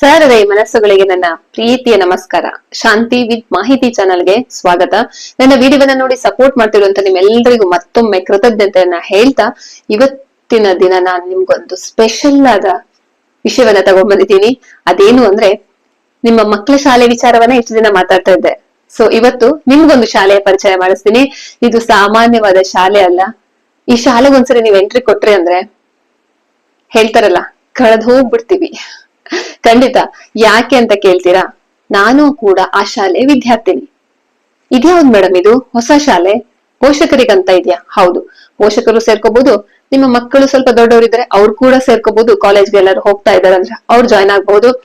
ಸರಳ ಮನಸ್ಸುಗಳಿಗೆ ನನ್ನ ಪ್ರೀತಿಯ ನಮಸ್ಕಾರ. ಶಾಂತಿ ವಿತ್ ಮಾಹಿತಿ ಚಾನಲ್ಗೆ ಸ್ವಾಗತ. ನನ್ನ ವಿಡಿಯೋವನ್ನ ನೋಡಿ ಸಪೋರ್ಟ್ ಮಾಡ್ತಿರುವಂತ ನಿಮ್ಮೆಲ್ಲರಿಗೂ ಮತ್ತೊಮ್ಮೆ ಕೃತಜ್ಞತೆಯನ್ನ ಹೇಳ್ತಾ, ಇವತ್ತಿನ ದಿನ ನಾನು ನಿಮ್ಗೊಂದು ಸ್ಪೆಷಲ್ ಆದ ವಿಷಯವನ್ನ ತಗೊಂಡ್ಬಂದಿದ್ದೀನಿ. ಅದೇನು ಅಂದ್ರೆ, ನಿಮ್ಮ ಮಕ್ಕಳ ಶಾಲೆ ವಿಚಾರವನ್ನ ಇಷ್ಟು ದಿನ ಮಾತಾಡ್ತಾ ಇದ್ದೆ. ಸೊ ಇವತ್ತು ನಿಮ್ಗೊಂದು ಶಾಲೆಯ ಪರಿಚಯ ಮಾಡಿಸ್ತೀನಿ. ಇದು ಸಾಮಾನ್ಯವಾದ ಶಾಲೆ ಅಲ್ಲ. ಈ ಶಾಲೆಗೆ ಒಂದ್ಸರಿ ನೀವು ಎಂಟ್ರಿ ಕೊಟ್ರಿ ಅಂದ್ರೆ, ಹೇಳ್ತಾರಲ್ಲ, ಕಳೆದ್ ಹೋಗ್ಬಿಡ್ತೀವಿ. ಖಂಡಿತ. ಯಾಕೆ ಅಂತ ಕೇಳ್ತೀರಾ? ನಾನು ಕೂಡ ಆ ಶಾಲೆ ವಿದ್ಯಾರ್ಥಿನಿ. ಇದ್ಯಾವ್ದು ಮೇಡಮ್ ಇದು? ಹೊಸ ಶಾಲೆ? ಪೋಷಕರಿಗಂತ ಇದೆಯಾ? ಹೌದು. ಪೋಷಕರು ಸೇರ್ಕೋಬಹುದು ನಿಮ್ಮ ಮಕ್ಕಳು ಸ್ವಲ್ಪ ದೊಡ್ಡವರಿದ್ರೆ ಅವ್ರು ಕೂಡ ಸೇರ್ಕೋಬಹುದು ಕಾಲೇಜ್ಗೆ ಎಲ್ಲರೂ ಹೋಗ್ತಾ ಇದಾರೆ ಅಂದ್ರೆ ಅವ್ರು ಜಾಯ್ನ್ ಆಗ್ಬಹುದು.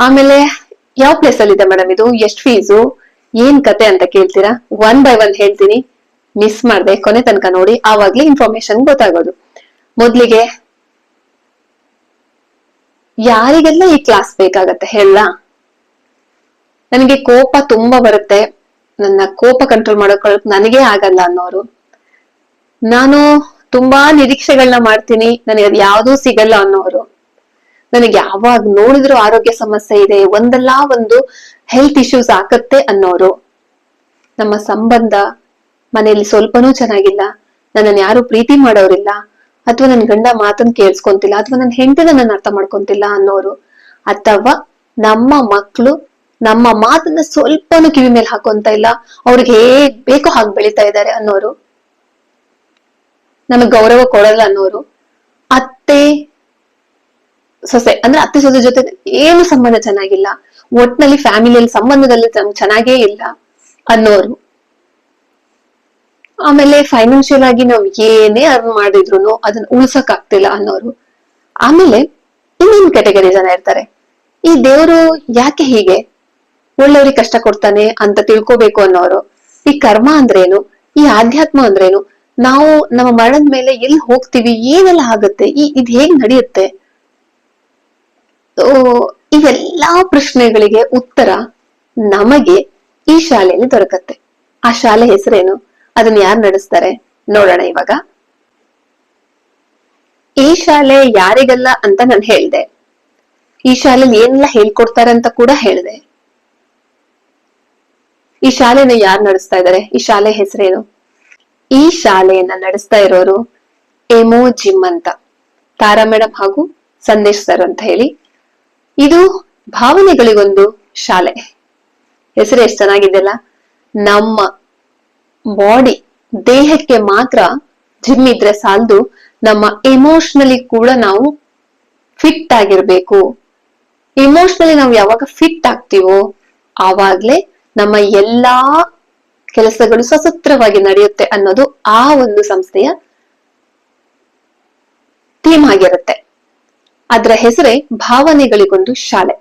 ಆಮೇಲೆ ಯಾವ ಪ್ಲೇಸ್ ಅಲ್ಲಿ ಇದೆ ಮೇಡಮ್ ಇದು? ಎಷ್ಟ್ ಫೀಸು? ಏನ್ ಕತೆ ಅಂತ ಕೇಳ್ತೀರಾ? ಒನ್ ಬೈ ಒನ್ ಹೇಳ್ತೀನಿ. ಮಿಸ್ ಮಾಡ್ದೆ, ಕೊನೆ ತನಕ ನೋಡಿ, ಆವಾಗ್ಲೇ ಇನ್ಫಾರ್ಮೇಶನ್ ಗೊತ್ತಾಗೋದು. ಮೊದ್ಲಿಗೆ ಯಾರಿಗೆಲ್ಲ ಈ ಕ್ಲಾಸ್ ಬೇಕಾಗತ್ತೆ ಹೇಳ? ನನಗೆ ಕೋಪ ತುಂಬಾ ಬರುತ್ತೆ. ನನ್ನ ಕೋಪ ಕಂಟ್ರೋಲ್ ಮಾಡ್ಕೊಳಕ್ ನನಗೆ ಆಗಲ್ಲ ಅನ್ನೋರು. ನಾನು ತುಂಬಾ ನಿರೀಕ್ಷೆಗಳನ್ನ ಮಾಡ್ತೀನಿ. ನನಗೆ ಅದು ಯಾವ್ದೂ ಸಿಗಲ್ಲ ಅನ್ನೋರು. ನನಗೆ ಯಾವಾಗ ನೋಡಿದ್ರು ಆರೋಗ್ಯ ಸಮಸ್ಯೆ ಇದೆ, ಒಂದಲ್ಲ ಒಂದು ಹೆಲ್ತ್ ಇಶ್ಯೂಸ್ ಆಗತ್ತೆ ಅನ್ನೋರು. ನಮ್ಮ ಸಂಬಂಧ ಮನೆಯಲ್ಲಿ ಸ್ವಲ್ಪನೂ ಚೆನ್ನಾಗಿಲ್ಲ. ನನ್ನನ್ನು ಯಾರು ಪ್ರೀತಿ ಮಾಡೋರಿಲ್ಲ. ಅಥವಾ ನನ್ ಗಂಡ ಮಾತನ್ನ ಕೇಳಿಸ್ಕೊಂತಿಲ್ಲ, ಅಥವಾ ನನ್ನ ಹೆಂಡತಿನ ನನ್ನ ಅರ್ಥ ಮಾಡ್ಕೊಂತಿಲ್ಲ ಅನ್ನೋರು, ಅಥವಾ ನಮ್ಮ ಮಕ್ಕಳು ನಮ್ಮ ಮಾತನ್ನ ಸ್ವಲ್ಪನೂ ಕಿವಿ ಮೇಲೆ ಹಾಕೊಂತ ಇಲ್ಲ, ಅವ್ರಿಗೆ ಹೇಗ್ ಬೇಕೋ ಹಾಗೆ ಬೆಳಿತಾ ಇದ್ದಾರೆ ಅನ್ನೋರು, ನಮಗ್ ಗೌರವ ಕೊಡಲ್ಲ ಅನ್ನೋರು, ಅತ್ತೆ ಸೊಸೆ, ಅಂದ್ರೆ ಅತ್ತೆ ಸೊಸೆ ಜೊತೆ ಏನು ಸಂಬಂಧ ಚೆನ್ನಾಗಿಲ್ಲ, ಒಟ್ನಲ್ಲಿ ಫ್ಯಾಮಿಲಿಯಲ್ಲಿ ಸಂಬಂಧದಲ್ಲಿ ಚೆನ್ನಾಗೇ ಇಲ್ಲ ಅನ್ನೋರು. ಆಮೇಲೆ ಫೈನಾನ್ಷಿಯಲ್ ಆಗಿ ನಾವು ಏನೇ ಅರ್ನ್ ಮಾಡಿದ್ರು ಅದನ್ನ ಉಳ್ಸಕ್ ಆಗ್ತಿಲ್ಲ ಅನ್ನೋರು. ಆಮೇಲೆ ಇನ್ನೊಂದು ಕೆಟಗರಿ ಜನ ಇರ್ತಾರೆ. ಈ ದೇವರು ಯಾಕೆ ಹೀಗೆ? ಒಳ್ಳೆಯವ್ರಿಗೆ ಕಷ್ಟ ಕೊಡ್ತಾನೆ ಅಂತ ತಿಳ್ಕೊಬೇಕು ಅನ್ನೋರು. ಈ ಕರ್ಮ ಅಂದ್ರೇನು? ಈ ಆಧ್ಯಾತ್ಮ ಅಂದ್ರೇನು? ನಾವು ನಮ್ಮ ಮರಣದ ಮೇಲೆ ಎಲ್ಲಿ ಹೋಗ್ತೀವಿ? ಏನೆಲ್ಲ ಆಗುತ್ತೆ? ಈ ಇದ್ ಹೇಗ್ ನಡೆಯುತ್ತೆ? ಇವೆಲ್ಲಾ ಪ್ರಶ್ನೆಗಳಿಗೆ ಉತ್ತರ ನಮಗೆ ಈ ಶಾಲೆಯಲ್ಲಿ ದೊರಕತ್ತೆ. ಆ ಶಾಲೆ ಹೆಸರೇನು? ಅದನ್ನ ಯಾರು ನಡೆಸ್ತಾರೆ? ನೋಡೋಣ ಇವಾಗ. ಈ ಶಾಲೆ ಯಾರಿಗಲ್ಲ ಅಂತ ನಾನು ಹೇಳ್ದೆ. ಈ ಶಾಲೆಯಲ್ಲಿ ಏನೆಲ್ಲ ಹೇಳ್ಕೊಡ್ತಾರೆ ಅಂತ ಕೂಡ ಹೇಳ್ದೆ. ಈ ಶಾಲೆನ ಯಾರು ನಡೆಸ್ತಾ ಇದ್ದಾರೆ ಈ ಶಾಲೆ ಹೆಸರೇನು? ಈ ಶಾಲೆಯನ್ನ ನಡೆಸ್ತಾ ಇರೋರು ಎಮೋ ಜಿಮ್ ಅಂತ. ತಾರಾ ಮೇಡಮ್ ಹಾಗೂ ಸಂದೇಶ್ ಸರ್ ಅಂತ ಹೇಳಿ. ಇದು ಭಾವನೆಗಳಿಗೊಂದು ಶಾಲೆ. ಹೆಸರು ಎಷ್ಟು ಚೆನ್ನಾಗಿದೆಯಲ್ಲ? ನಮ್ಮ ಬಾಡಿ ದೇಹಕ್ಕೆ ಮಾತ್ರ ಜಿಮ್ ಇದ್ರೆ ಸಾಲದು, ನಮ್ಮ ಎಮೋಷನಲಿ ಕೂಡ ನಾವು ಫಿಟ್ ಆಗಿರ್ಬೇಕು. ಇಮೋಷನಲಿ ನಾವು ಯಾವಾಗ ಫಿಟ್ ಆಗ್ತೀವೋ, ಆವಾಗ್ಲೇ ನಮ್ಮ ಎಲ್ಲಾ ಕೆಲಸಗಳು ಸಸೂತ್ರವಾಗಿ ನಡೆಯುತ್ತೆ ಅನ್ನೋದು ಆ ಒಂದು ಸಂಸ್ಥೆಯ ಥೀಮ್ ಆಗಿರುತ್ತೆ. ಅದರ ಹೆಸರೇ ಭಾವನೆಗಳಿಗೊಂದು ಶಾಲೆ.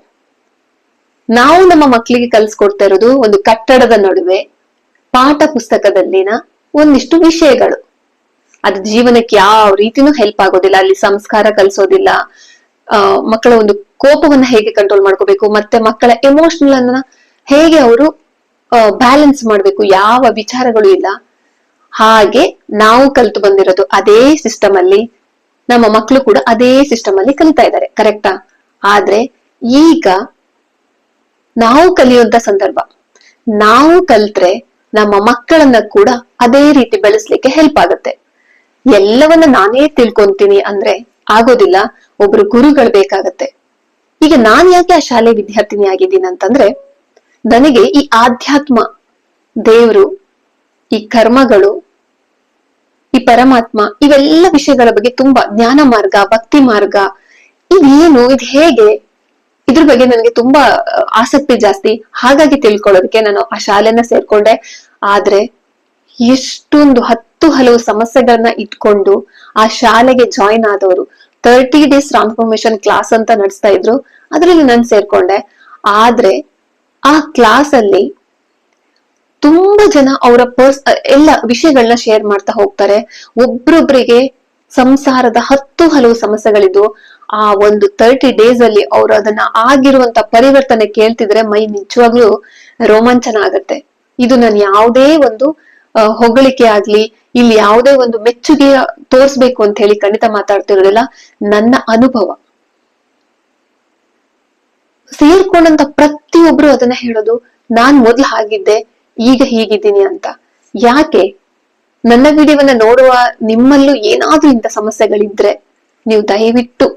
ನಾವು ನಮ್ಮ ಮಕ್ಕಳಿಗೆ ಕಲಿಸ್ಕೊಡ್ತಾ ಇರೋದು ಒಂದು ಕಟ್ಟಡದ ನಡುವೆ ಪಾಠ ಪುಸ್ತಕದಲ್ಲಿನ ಒಂದಿಷ್ಟು ವಿಷಯಗಳು. ಅದು ಜೀವನಕ್ಕೆ ಯಾವ ರೀತಿನೂ ಹೆಲ್ಪ್ ಆಗೋದಿಲ್ಲ, ಅಲ್ಲಿ ಸಂಸ್ಕಾರ ಕಲಿಸೋದಿಲ್ಲ ಮಕ್ಕಳ ಒಂದು ಕೋಪವನ್ನ ಹೇಗೆ ಕಂಟ್ರೋಲ್ ಮಾಡ್ಕೋಬೇಕು, ಮತ್ತೆ ಮಕ್ಕಳ ಎಮೋಷನಲ್ ಅನ್ನ ಹೇಗೆ ಅವರು ಬ್ಯಾಲೆನ್ಸ್ ಮಾಡಬೇಕು, ಯಾವ ವಿಚಾರಗಳು ಇಲ್ಲ. ಹಾಗೆ ನಾವು ಕಲಿತು ಬಂದಿರೋದು ಅದೇ ಸಿಸ್ಟಮ್ ಅಲ್ಲಿ, ನಮ್ಮ ಮಕ್ಕಳು ಕೂಡ ಅದೇ ಸಿಸ್ಟಮ್ ಅಲ್ಲಿ ಕಲಿತಾ ಇದ್ದಾರೆ ಕರೆಕ್ಟಾ ಆದ್ರೆ ಈಗ ನಾವು ಕಲಿಯುವಂತ ಸಂದರ್ಭ, ನಾವು ಕಲ್ತ್ರೆ ನಮ್ಮ ಮಕ್ಕಳನ್ನ ಕೂಡ ಅದೇ ರೀತಿ ಬೆಳೆಸ್ಲಿಕ್ಕೆ ಹೆಲ್ಪ್ ಆಗುತ್ತೆ. ಎಲ್ಲವನ್ನ ನಾನೇ ತಿಳ್ಕೊಂತೀನಿ ಅಂದ್ರೆ ಆಗೋದಿಲ್ಲ, ಒಬ್ರು ಗುರುಗಳು ಬೇಕಾಗತ್ತೆ. ಈಗ ನಾನ್ ಯಾಕೆ ಆ ಶಾಲೆ ವಿದ್ಯಾರ್ಥಿನಿ ಆಗಿದ್ದೀನಿ ಅಂತಂದ್ರೆ, ನನಗೆ ಈ ಆಧ್ಯಾತ್ಮ ದೇವ್ರು, ಈ ಕರ್ಮಗಳು, ಈ ಪರಮಾತ್ಮ ಇವೆಲ್ಲ ವಿಷಯಗಳ ಬಗ್ಗೆ ತುಂಬಾ ಜ್ಞಾನ ಮಾರ್ಗ, ಭಕ್ತಿ ಮಾರ್ಗ, ಇದೇನು, ಇದು ಹೇಗೆ, ಇದ್ರ ಬಗ್ಗೆ ನನಗೆ ತುಂಬಾ ಆಸಕ್ತಿ ಜಾಸ್ತಿ. ಹಾಗಾಗಿ ತಿಳ್ಕೊಳ್ಳೋದಕ್ಕೆ ನಾನು ಆ ಶಾಲೆನ ಸೇರ್ಕೊಂಡೆ. ಆದ್ರೆ ಎಷ್ಟೊಂದು ಹತ್ತು ಹಲವು ಸಮಸ್ಯೆಗಳನ್ನ ಇಟ್ಕೊಂಡು ಆ ಶಾಲೆಗೆ ಜಾಯಿನ್ ಆದವರು ತರ್ಟಿ ಡೇಸ್ ಟ್ರಾನ್ಸ್ಫಾರ್ಮೇಶನ್ ಕ್ಲಾಸ್ ಅಂತ ನಡೆಸ್ತಾ ಇದ್ರು, ಅದರಲ್ಲಿ ನಾನು ಸೇರ್ಕೊಂಡೆ. ಆದ್ರೆ ಆ ಕ್ಲಾಸ್ ಅಲ್ಲಿ ತುಂಬಾ ಜನ ಅವರ ಪರ್ಸ್ ಎಲ್ಲ ವಿಷಯಗಳನ್ನ ಶೇರ್ ಮಾಡ್ತಾ ಹೋಗ್ತಾರೆ. ಒಬ್ರೊಬ್ರಿಗೆ ಸಂಸಾರದ ಹತ್ತು ಹಲವು ಸಮಸ್ಯೆಗಳಿದ್ದು ಆ ಒಂದು ತರ್ಟಿ ಡೇಸ್ ಅಲ್ಲಿ ಅವರು ಅದನ್ನ ಆಗಿರುವಂತ ಪರಿವರ್ತನೆ ಕೇಳ್ತಿದ್ರೆ ಮೈ ನಿಜವಾಗ್ಲೂ ರೋಮಾಂಚನ ಆಗತ್ತೆ. ಇದು ನಾನು ಯಾವುದೇ ಒಂದು ಹೊಗಳಿಕೆ ಆಗ್ಲಿ, ಇಲ್ಲಿ ಯಾವುದೇ ಒಂದು ಮೆಚ್ಚುಗೆ ತೋರ್ಸ್ಬೇಕು ಅಂತ ಹೇಳಿ ಖಂಡಿತ ಮಾತಾಡ್ತಿರೋದಿಲ್ಲ ನನ್ನ ಅನುಭವ. ಸೇರ್ಕೊಂಡಂತ ಪ್ರತಿಯೊಬ್ರು ಅದನ್ನ ಹೇಳೋದು, ನಾನ್ ಮೊದ್ಲು ಹಾಗಿದ್ದೆ, ಈಗ ಹೀಗಿದ್ದೀನಿ ಅಂತ. ಯಾಕೆ? ನನ್ನ ವಿಡಿಯೋವನ್ನ ನೋಡುವ ನಿಮ್ಮಲ್ಲೂ ಏನಾದ್ರೂ ಇಂಥ ಸಮಸ್ಯೆಗಳಿದ್ರೆ ನೀವು ದಯವಿಟ್ಟು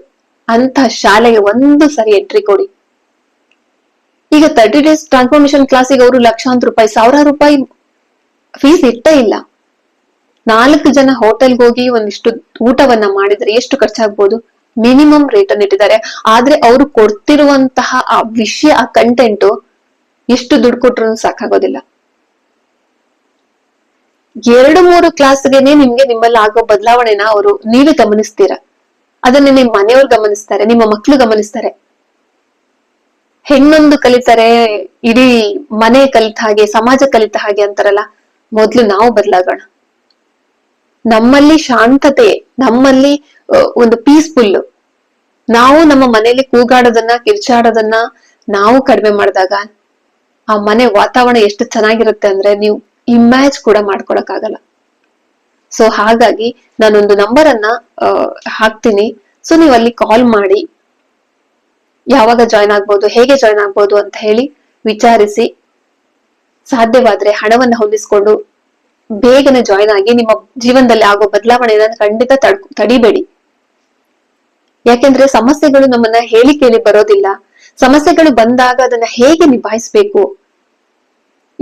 ಅಂತ ಶಾಲೆಗೆ ಒಂದು ಸರಿ ಎಂಟ್ರಿ ಕೊಡಿ. ಈಗ ತರ್ಟಿ ಡೇಸ್ ಟ್ರಾನ್ಸ್ಫಾರ್ಮೇಶನ್ ಕ್ಲಾಸಿಗೆ ಅವರು ಲಕ್ಷಾಂತರ ರೂಪಾಯಿ, ಸಾವಿರ ರೂಪಾಯಿ ಫೀಸ್ ಇಟ್ಟೇ ಇಲ್ಲ. ನಾಲ್ಕು ಜನ ಹೋಟೆಲ್ಗೆ ಹೋಗಿ ಒಂದಿಷ್ಟು ಊಟವನ್ನ ಮಾಡಿದ್ರೆ ಎಷ್ಟು ಖರ್ಚಾಗ್ಬೋದು? ಮಿನಿಮಮ್ ರೇಟ್ ಅನ್ನು ಇಟ್ಟಿದ್ದಾರೆ. ಆದ್ರೆ ಅವರು ಕೊಡ್ತಿರುವಂತಹ ಆ ವಿಷಯ, ಆ ಕಂಟೆಂಟ್ ಎಷ್ಟು ದುಡ್ಡು ಕೊಟ್ರು ಸಾಕಾಗೋದಿಲ್ಲ. ಎರಡು ಮೂರು ಕ್ಲಾಸ್ಗೆನೆ ನಿಮ್ಗೆ ನಿಮ್ಮಲ್ಲಿ ಆಗೋ ಬದಲಾವಣೆನ ಅವರು ನೀವೇ ಗಮನಿಸ್ತೀರಾ? ಅದನ್ನ ನಿಮ್ ಮನೆಯವ್ರು ಗಮನಿಸ್ತಾರೆ, ನಿಮ್ಮ ಮಕ್ಕಳು ಗಮನಿಸ್ತಾರೆ. ಹೆಣ್ಣೊಂದು ಕಲಿತಾರೆ, ಇಡೀ ಮನೆ ಕಲಿತ ಹಾಗೆ, ಸಮಾಜ ಕಲಿತ ಹಾಗೆ ಅಂತಾರಲ್ಲ, ಮೊದ್ಲು ನಾವು ಬದಲಾಗೋಣ. ನಮ್ಮಲ್ಲಿ ಶಾಂತತೆ, ನಮ್ಮಲ್ಲಿ ಒಂದು ಪೀಸ್ಫುಲ್ ನಾವು ನಮ್ಮ ಮನೆಯಲ್ಲಿ ಕೂಗಾಡೋದನ್ನ, ಕಿರ್ಚಾಡೋದನ್ನ ನಾವು ಕಡಿಮೆ ಮಾಡಿದಾಗ ಆ ಮನೆ ವಾತಾವರಣ ಎಷ್ಟು ಚೆನ್ನಾಗಿರುತ್ತೆ ಅಂದ್ರೆ ನೀವು ಇಮ್ಯಾಜ್ ಕೂಡ ಮಾಡ್ಕೊಳಕ್ ಆಗಲ್ಲ ಸೊ ಹಾಗಾಗಿ ನಾನೊಂದು ನಂಬರ್ ಅನ್ನ ಹಾಕ್ತೀನಿ. ಸೊ ನೀವು ಅಲ್ಲಿ ಕಾಲ್ ಮಾಡಿ. ಯಾವಾಗ ಜಾಯ್ನ್ ಆಗ್ಬೋದು, ಹೇಗೆ ಜಾಯ್ನ್ ಆಗ್ಬೋದು ಅಂತ ಹೇಳಿ ವಿಚಾರಿಸಿ ಸಾಧ್ಯವಾದ್ರೆ ಹಣವನ್ನ ಹೊಂದಿಸ್ಕೊಂಡು ಬೇಗನೆ ಜಾಯ್ನ್ ಆಗಿ ನಿಮ್ಮ ಜೀವನದಲ್ಲಿ ಆಗೋ ಬದಲಾವಣೆಯನ್ನು ಖಂಡಿತ ತಡ್, ತಡಿಬೇಡಿ. ಯಾಕೆಂದ್ರೆ ಸಮಸ್ಯೆಗಳು ನಮ್ಮನ್ನ ಹೇಳಿ ಕೇಳಿ ಬರೋದಿಲ್ಲ. ಸಮಸ್ಯೆಗಳು ಬಂದಾಗ ಅದನ್ನ ಹೇಗೆ ನಿಭಾಯಿಸ್ಬೇಕು?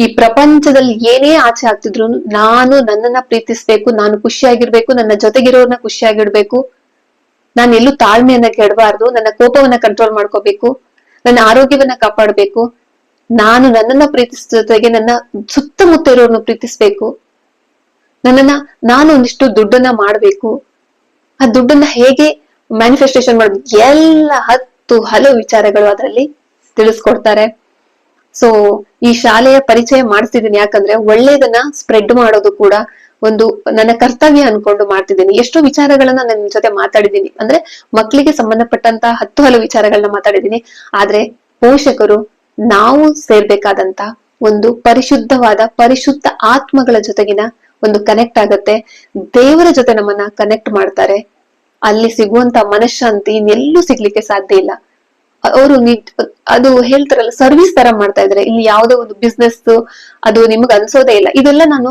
ಈ ಪ್ರಪಂಚದಲ್ಲಿ ಏನೇ ಆಚೆ ಆಗ್ತಿದ್ರು ನಾನು ನನ್ನನ್ನ ಪ್ರೀತಿಸ್ಬೇಕು, ನಾನು ಖುಷಿಯಾಗಿರ್ಬೇಕು, ನನ್ನ ಜೊತೆಗಿರೋರ್ನ ಖುಷಿಯಾಗಿಡ್ಬೇಕು. ನಾನು ಎಲ್ಲೂ ತಾಳ್ಮೆಯನ್ನ ಕೆಡಬಾರ್ದು, ನನ್ನ ಕೋಪವನ್ನ ಕಂಟ್ರೋಲ್ ಮಾಡ್ಕೋಬೇಕು, ನನ್ನ ಆರೋಗ್ಯವನ್ನ ಕಾಪಾಡಬೇಕು. ನಾನು ನನ್ನನ್ನ ಪ್ರೀತಿಸ ಜೊತೆಗೆ ನನ್ನ ಸುತ್ತಮುತ್ತ ಇರೋರ್ನ ಪ್ರೀತಿಸ್ಬೇಕು. ನನ್ನನ್ನ ನಾನು ಒಂದಿಷ್ಟು ದುಡ್ಡನ್ನ ಮಾಡ್ಬೇಕು. ಆ ದುಡ್ಡನ್ನ ಹೇಗೆ ಮ್ಯಾನಿಫೆಸ್ಟೇಷನ್ ಮಾಡ್ಬೇಕು? ಎಲ್ಲ ಹತ್ತು ಹಲವು ವಿಚಾರಗಳು ಅದರಲ್ಲಿ ತಿಳಿಸ್ಕೊಡ್ತಾರೆ. ಸೊ ಈ ಶಾಲೆಯ ಪರಿಚಯ ಮಾಡಿಸ್ತಿದ್ದೀನಿ ಯಾಕಂದ್ರೆ ಒಳ್ಳೇದನ್ನ ಸ್ಪ್ರೆಡ್ ಮಾಡೋದು ಕೂಡ ಒಂದು ನನ್ನ ಕರ್ತವ್ಯ ಅನ್ಕೊಂಡು ಮಾಡ್ತಿದ್ದೀನಿ. ಎಷ್ಟೋ ವಿಚಾರಗಳನ್ನ ನನ್ನ ಜೊತೆ ಮಾತಾಡಿದ್ದೀನಿ. ಅಂದ್ರೆ ಮಕ್ಕಳಿಗೆ ಸಂಬಂಧಪಟ್ಟಂತ ಹತ್ತು ಹಲವು ವಿಚಾರಗಳನ್ನ ಮಾತಾಡಿದ್ದೀನಿ. ಆದ್ರೆ ಪೋಷಕರು, ನಾವು ಸೇರ್ಬೇಕಾದಂತ ಒಂದು ಪರಿಶುದ್ಧವಾದ, ಪರಿಶುದ್ಧ ಆತ್ಮಗಳ ಜೊತೆಗಿನ ಒಂದು ಕನೆಕ್ಟ್ ಆಗತ್ತೆ. ದೇವರ ಜೊತೆ ನಮ್ಮನ್ನ ಕನೆಕ್ಟ್ ಮಾಡ್ತಾರೆ. ಅಲ್ಲಿ ಸಿಗುವಂತ ಮನಃಶಾಂತಿ ಇನ್ನೆಲ್ಲೂ ಸಿಗ್ಲಿಕ್ಕೆ ಸಾಧ್ಯ ಇಲ್ಲ. ಅವರು ಅದು ಹೇಳ್ತಾರಲ್ಲ ಸರ್ವಿಸ್ ತರ ಮಾಡ್ತಾ ಇದಾರೆ. ಇಲ್ಲಿ ಯಾವ್ದೋ ಒಂದು ಬಿಸ್ನೆಸ್ ಅದು ನಿಮ್ಗೆ ಅನ್ಸೋದೇ ಇಲ್ಲ. ಇದೆಲ್ಲ ನಾನು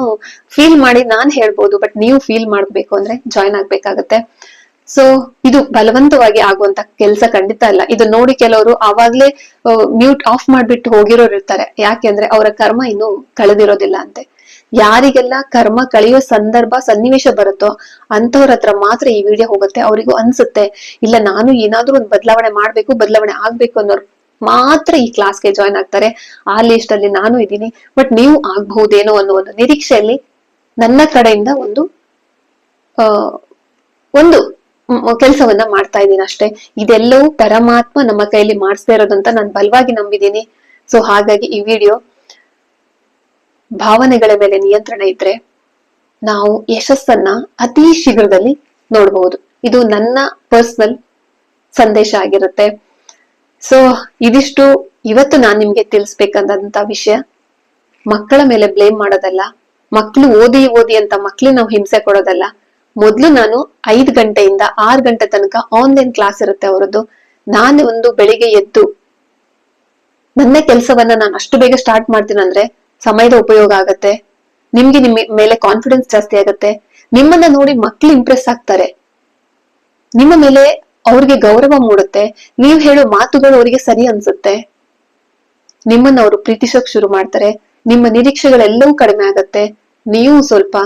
ಫೀಲ್ ಮಾಡಿ ನಾನ್ ಹೇಳ್ಬೋದು ಬಟ್ ನೀವು ಫೀಲ್ ಮಾಡ್ಬೇಕು ಅಂದ್ರೆ ಜಾಯ್ನ್ ಆಗ್ಬೇಕಾಗತ್ತೆ. ಸೊ ಇದು ಬಲವಂತವಾಗಿ ಆಗುವಂತ ಕೆಲಸ ಖಂಡಿತ ಅಲ್ಲ. ಇದು ನೋಡಿ ಕೆಲವರು ಆವಾಗ್ಲೇ ಮ್ಯೂಟ್ ಆಫ್ ಮಾಡ್ಬಿಟ್ಟು ಹೋಗಿರೋರು ಇರ್ತಾರೆ. ಯಾಕೆಂದ್ರೆ ಅವರ ಕರ್ಮ ಇನ್ನು ಕಳೆದಿರೋದಿಲ್ಲ ಅಂತೆ. ಯಾರಿಗೆಲ್ಲ ಕರ್ಮ ಕಳೆಯೋ ಸಂದರ್ಭ, ಸನ್ನಿವೇಶ ಬರುತ್ತೋ ಅಂತವ್ರ ಹತ್ರ ಮಾತ್ರ ಈ ವಿಡಿಯೋ ಹೋಗುತ್ತೆ. ಅವರಿಗೂ ಅನ್ಸುತ್ತೆ, ಇಲ್ಲ ನಾನು ಏನಾದ್ರೂ ಒಂದು ಬದಲಾವಣೆ ಮಾಡ್ಬೇಕು, ಬದಲಾವಣೆ ಆಗ್ಬೇಕು ಅನ್ನೋರು ಮಾತ್ರ ಈ ಕ್ಲಾಸ್ಗೆ ಜಾಯ್ನ್ ಆಗ್ತಾರೆ. ಆ ಲಿಸ್ಟ್ ಅಲ್ಲಿ ನಾನು ಇದ್ದೀನಿ. ಬಟ್ ನೀವು ಆಗ್ಬಹುದೇನೋ ಅನ್ನೋ ಒಂದು ನಿರೀಕ್ಷೆಯಲ್ಲಿ ನನ್ನ ಕಡೆಯಿಂದ ಒಂದು ಒಂದು ಕೆಲಸವನ್ನ ಮಾಡ್ತಾ ಇದ್ದೀನಿ ಅಷ್ಟೇ. ಇದೆಲ್ಲವೂ ಪರಮಾತ್ಮ ನಮ್ಮ ಕೈಯಲ್ಲಿ ಮಾಡಿಸ್ತಾ ಇರೋದಂತ ನಾನು ಬಲವಾಗಿ ನಂಬಿದ್ದೀನಿ. ಸೊ ಹಾಗಾಗಿ ಈ ವಿಡಿಯೋ ಭಾವನೆಗಳ ಮೇಲೆ ನಿಯಂತ್ರಣ ಇದ್ರೆ ನಾವು ಯಶಸ್ಸನ್ನ ಅತಿ ಶೀಘ್ರದಲ್ಲಿ ನೋಡಬಹುದು ಇದು ನನ್ನ ಪರ್ಸನಲ್ ಸಂದೇಶ ಆಗಿರುತ್ತೆ. ಸೊ ಇದಿಷ್ಟು ಇವತ್ತು ನಾನ್ ನಿಮ್ಗೆ ತಿಳಿಸ್ಬೇಕಂದಂತ ವಿಷಯ. ಮಕ್ಕಳ ಮೇಲೆ ಬ್ಲೇಮ್ ಮಾಡೋದಲ್ಲ. ಮಕ್ಳು ಓದಿ ಓದಿ ಅಂತ ಮಕ್ಳಿಗೆ ನಾವು ಹಿಂಸೆ ಕೊಡೋದಲ್ಲ. ಮೊದ್ಲು ನಾನು ಐದ್ ಗಂಟೆಯಿಂದ ಆರ್ ಗಂಟೆ ತನಕ ಆನ್ಲೈನ್ ಕ್ಲಾಸ್ ಇರುತ್ತೆ ಅವರದ್ದು. ನಾನು ಒಂದು ಬೆಳಿಗ್ಗೆ ಎದ್ದು, ನನ್ನ ಕೆಲಸವನ್ನ ನಾನು ಅಷ್ಟು ಬೇಗ ಸ್ಟಾರ್ಟ್ ಮಾಡ್ತೀನಿ ಅಂದ್ರೆ ಸಮಯದ ಉಪಯೋಗ ಆಗತ್ತೆ. ನಿಮ್ಗೆ ನಿಮ್ ಮೇಲೆ ಕಾನ್ಫಿಡೆನ್ಸ್ ಜಾಸ್ತಿ ಆಗತ್ತೆ. ನಿಮ್ಮನ್ನ ನೋಡಿ ಮಕ್ಳು ಇಂಪ್ರೆಸ್ ಆಗ್ತಾರೆ. ನಿಮ್ಮ ಮೇಲೆ ಅವ್ರಿಗೆ ಗೌರವ ಮೂಡುತ್ತೆ. ನೀವ್ ಹೇಳೋ ಮಾತುಗಳು ಅವರಿಗೆ ಸರಿ ಅನ್ಸುತ್ತೆ. ನಿಮ್ಮನ್ನ ಅವರು ಪ್ರೀತಿಸೋಕ್ ಶುರು ಮಾಡ್ತಾರೆ. ನಿಮ್ಮ ನಿರೀಕ್ಷೆಗಳೆಲ್ಲವೂ ಕಡಿಮೆ ಆಗತ್ತೆ. ನೀವು ಸ್ವಲ್ಪ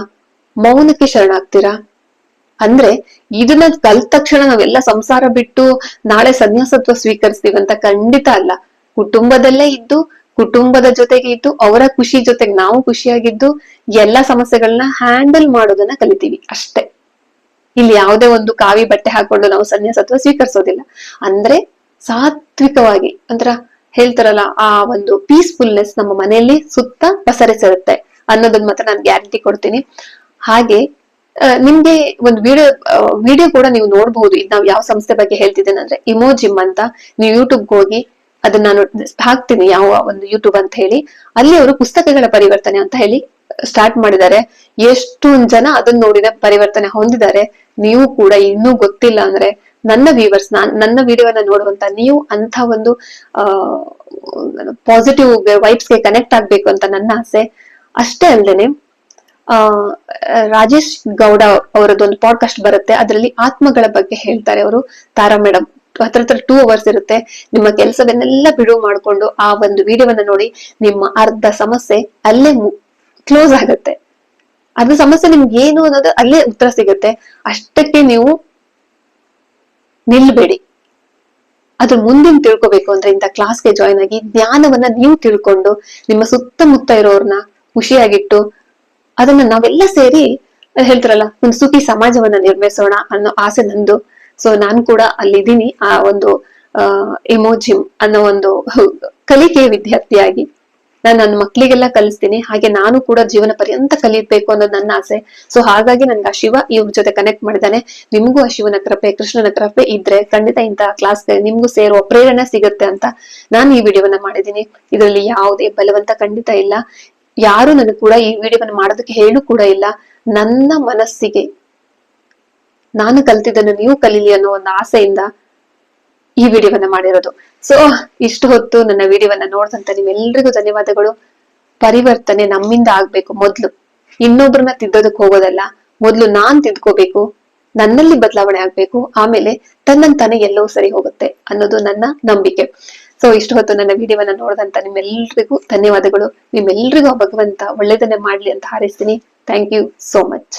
ಮೌನಕ್ಕೆ ಶರಣಾಗ್ತೀರಾ? ಅಂದ್ರೆ ಇದನ್ನ ಕಲ್ತ ತಕ್ಷಣ ನಾವೆಲ್ಲ ಸಂಸಾರ ಬಿಟ್ಟು ನಾಳೆ ಸನ್ಯಾಸತ್ವ ಸ್ವೀಕರಿಸ್ತೀವಿ ಅಂತ ಖಂಡಿತ ಅಲ್ಲ. ಕುಟುಂಬದಲ್ಲೇ ಇದ್ದು ಕುಟುಂಬದ ಜೊತೆಗೆ ಇದ್ದು, ಅವರ ಖುಷಿ ಜೊತೆಗೆ ನಾವು ಖುಷಿಯಾಗಿದ್ದು, ಎಲ್ಲಾ ಸಮಸ್ಯೆಗಳನ್ನ ಹ್ಯಾಂಡಲ್ ಮಾಡೋದನ್ನ ಕಲಿತೀವಿ ಅಷ್ಟೇ. ಇಲ್ಲಿ ಯಾವುದೇ ಒಂದು ಕಾವಿ ಬಟ್ಟೆ ಹಾಕೊಂಡು ನಾವು ಸನ್ಯಾಸತ್ವ ಸ್ವೀಕರಿಸೋದಿಲ್ಲ. ಅಂದ್ರೆ ಸಾತ್ವಿಕವಾಗಿ, ಅಂದ್ರ ಹೇಳ್ತಾರಲ್ಲ, ಆ ಒಂದು ಪೀಸ್ಫುಲ್ನೆಸ್ ನಮ್ಮ ಮನೆಯಲ್ಲಿ ಸುತ್ತ ಪಸರಿಸಿರುತ್ತೆ ಅನ್ನೋದನ್ನ ಮಾತ್ರ ನಾನು ಗ್ಯಾರಂಟಿ ಕೊಡ್ತೀನಿ. ಹಾಗೆ ನಿಮ್ಗೆ ಒಂದು ವಿಡಿಯೋ ವಿಡಿಯೋ ಕೂಡ ನೀವು ನೋಡಬಹುದು. ಇದು ನಾವು ಯಾವ ಸಂಸ್ಥೆ ಬಗ್ಗೆ ಹೇಳ್ತಿದ್ದೇನೆ ಅಂದ್ರೆ ಇಮೋಜಿಮ್ ಅಂತ. ನೀವು ಯೂಟ್ಯೂಬ್ಗೆ ಹೋಗಿ ಅದನ್ನ ನಾನು ಹಾಕ್ತೀನಿ, ಯಾವ ಒಂದು ಯೂಟ್ಯೂಬ್ ಅಂತ ಹೇಳಿ. ಅಲ್ಲಿ ಅವರು ಪುಸ್ತಕಗಳ ಪರಿವರ್ತನೆ ಅಂತ ಹೇಳಿ ಸ್ಟಾರ್ಟ್ ಮಾಡಿದ್ದಾರೆ. ಎಷ್ಟೊಂದ್ ಜನ ಅದನ್ನ ನೋಡಿದ ಪರಿವರ್ತನೆ ಹೊಂದಿದ್ದಾರೆ. ನೀವು ಕೂಡ ಇನ್ನೂ ಗೊತ್ತಿಲ್ಲ ಅಂದ್ರೆ ನನ್ನ ವ್ಯೂವರ್ಸ್ ನಾನ್, ನನ್ನ ವಿಡಿಯೋನ ನೋಡುವಂತ ನೀವು ಅಂತ ಒಂದು ಪಾಸಿಟಿವ್ ವೈಬ್ಸ್ಗೆ ಕನೆಕ್ಟ್ ಆಗ್ಬೇಕು ಅಂತ ನನ್ನ ಆಸೆ. ಅಷ್ಟೇ ಅಲ್ಲದೆ ಆ ರಾಜೇಶ್ ಗೌಡ ಅವರದೊಂದು ಪಾಡ್ಕಾಸ್ಟ್ ಬರುತ್ತೆ. ಅದರಲ್ಲಿ ಆತ್ಮಗಳ ಬಗ್ಗೆ ಹೇಳ್ತಾರೆ ಅವರು, ತಾರಾ ಮೇಡಮ್ ಹತ್ರ ಹತ್ರ ಟೂ ಅವರ್ಸ್ ಇರುತ್ತೆ. ನಿಮ್ಮ ಕೆಲಸವನ್ನೆಲ್ಲ ಬಿಡುವು ಮಾಡ್ಕೊಂಡು ಆ ಒಂದು ವಿಡಿಯೋವನ್ನ ನೋಡಿ ನಿಮ್ಮ ಅರ್ಧ ಸಮಸ್ಯೆ ಅಲ್ಲೇ ಕ್ಲೋಸ್ ಆಗುತ್ತೆ. ಅದು ಸಮಸ್ಯೆ ನಿಮ್ಗೆ ಏನು ಅನ್ನೋದು ಅಲ್ಲೇ ಉತ್ತರ ಸಿಗುತ್ತೆ. ಅಷ್ಟಕ್ಕೆ ನೀವು ನಿಲ್ಬೇಡಿ. ಅದ್ರ ಮುಂದಿನ ತಿಳ್ಕೊಬೇಕು ಅಂದ್ರೆ ಇಂಥ ಕ್ಲಾಸ್ಗೆ ಜಾಯ್ನ್ ಆಗಿ ಜ್ಞಾನವನ್ನ ನೀವು ತಿಳ್ಕೊಂಡು ನಿಮ್ಮ ಸುತ್ತಮುತ್ತ ಇರೋರ್ನ ಖುಷಿಯಾಗಿಟ್ಟು ಅದನ್ನ ನಾವೆಲ್ಲ ಸೇರಿ ಹೇಳ್ತಾರಲ್ಲ, ಒಂದು ಸುಖಿ ಸಮಾಜವನ್ನ ನಿರ್ಮಿಸೋಣ ಅನ್ನೋ ಆಸೆ ನಂದು. ಸೊ ನಾನು ಕೂಡ ಅಲ್ಲಿದ್ದೀನಿ. ಆ ಒಂದು ಎಮೋಜಿಮ್ ಅನ್ನೋ ಒಂದು ಕಲಿಕೆ ವಿದ್ಯಾರ್ಥಿಯಾಗಿ ನಾನು ನನ್ನ ಮಕ್ಕಳಿಗೆಲ್ಲ ಕಲಿಸ್ತೀನಿ. ಹಾಗೆ ನಾನು ಕೂಡ ಜೀವನ ಪರ್ಯಂತ ಕಲಿಬೇಕು ಅನ್ನೋದು ನನ್ನ ಆಸೆ. ಸೊ ಹಾಗಾಗಿ ನನ್ಗೆ ಆ ಶಿವ ಇವ್ರ ಜೊತೆ ಕನೆಕ್ಟ್ ಮಾಡಿದಾನೆ. ನಿಮ್ಗೂ ಆ ಶಿವನ ಕೃಪೆ, ಕೃಷ್ಣನ ಕೃಪೆ ಇದ್ರೆ ಖಂಡಿತ ಇಂತ ಕ್ಲಾಸ್ ನಿಮ್ಗೂ ಸೇರುವ ಪ್ರೇರಣೆ ಸಿಗುತ್ತೆ ಅಂತ ನಾನು ಈ ವಿಡಿಯೋವನ್ನ ಮಾಡಿದ್ದೀನಿ. ಇದರಲ್ಲಿ ಯಾವುದೇ ಬಲವಂತ ಖಂಡಿತ ಇಲ್ಲ. ಯಾರು ನನಗೆ ಕೂಡ ಈ ವಿಡಿಯೋವನ್ನ ಮಾಡೋದಕ್ಕೆ ಹೇಳು ಕೂಡ ಇಲ್ಲ. ನನ್ನ ಮನಸ್ಸಿಗೆ ನಾನು ಕಲ್ತಿದ್ದನ್ನು ನೀವು ಕಲೀಲಿ ಅನ್ನೋ ಒಂದು ಆಸೆಯಿಂದ ಈ ವಿಡಿಯೋವನ್ನ ಮಾಡಿರೋದು. ಸೊ ಇಷ್ಟು ಹೊತ್ತು ನನ್ನ ವಿಡಿಯೋವನ್ನ ನೋಡ್ದಂತ ನಿಮ್ಮೆಲ್ರಿಗೂ ಧನ್ಯವಾದಗಳು. ಪರಿವರ್ತನೆ ನಮ್ಮಿಂದ ಆಗ್ಬೇಕು ಮೊದ್ಲು. ಇನ್ನೊಬ್ರನ್ನ ತಿದ್ದೋದಕ್ಕೆ ಹೋಗೋದಲ್ಲ. ಮೊದ್ಲು ನಾನ್ ತಿದ್ಕೋಬೇಕು, ನನ್ನಲ್ಲಿ ಬದಲಾವಣೆ ಆಗ್ಬೇಕು, ಆಮೇಲೆ ತನ್ನಂತಾನೆ ಎಲ್ಲವೂ ಸರಿ ಹೋಗುತ್ತೆ ಅನ್ನೋದು ನನ್ನ ನಂಬಿಕೆ. ಸೊ ಇಷ್ಟು ಹೊತ್ತು ನನ್ನ ವಿಡಿಯೋವನ್ನ ನೋಡಿದಂತ ನಿಮ್ಮೆಲ್ರಿಗೂ ಧನ್ಯವಾದಗಳು. ನಿಮ್ಮೆಲ್ರಿಗೂ ಭಗವಂತ ಒಳ್ಳೇದನ್ನೇ ಮಾಡ್ಲಿ ಅಂತ ಹಾರೈಸ್ತೀನಿ. Thank you so much